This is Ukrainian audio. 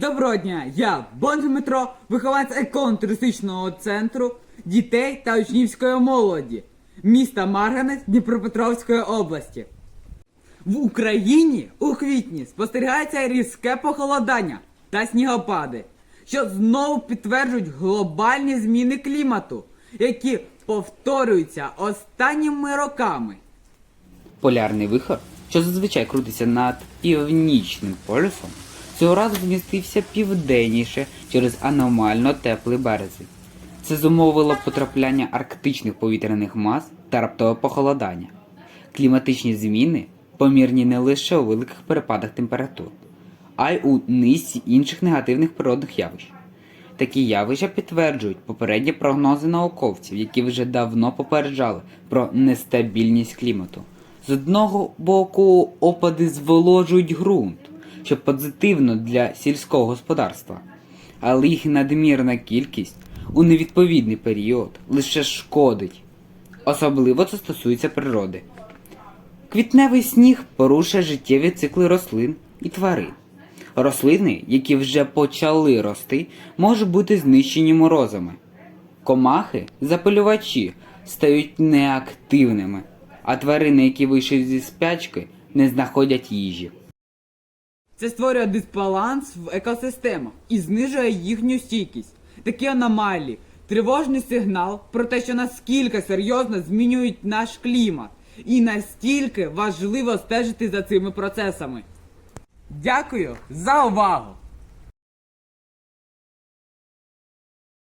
Доброго дня! Я Бон Дмитро, вихованець економ-туристичного центру дітей та учнівської молоді міста Марганець Дніпропетровської області. В Україні у квітні спостерігається різке похолодання та снігопади, що знову підтверджують глобальні зміни клімату, які повторюються останніми роками. Полярний вихор, що зазвичай крутиться над північним полюсом, цього разу змістився південніше через аномально теплий березень. Це зумовило потрапляння арктичних повітряних мас та раптове похолодання. Кліматичні зміни помірні не лише у великих перепадах температур, а й у низці інших негативних природних явищ. Такі явища підтверджують попередні прогнози науковців, які вже давно попереджали про нестабільність клімату. З одного боку, опади зволожують ґрунт, що позитивно для сільського господарства, але їх надмірна кількість у невідповідний період лише шкодить. Особливо це стосується природи. Квітневий сніг порушує життєві цикли рослин і тварин. Рослини, які вже почали рости, можуть бути знищені морозами. Комахи, запилювачі, стають неактивними, а тварини, які вийшли зі спячки, не знаходять їжі. Це створює дисбаланс в екосистемах і знижує їхню стійкість. Такі аномалії, тривожний сигнал про те, що наскільки серйозно змінюють наш клімат, і настільки важливо стежити за цими процесами. Дякую за увагу!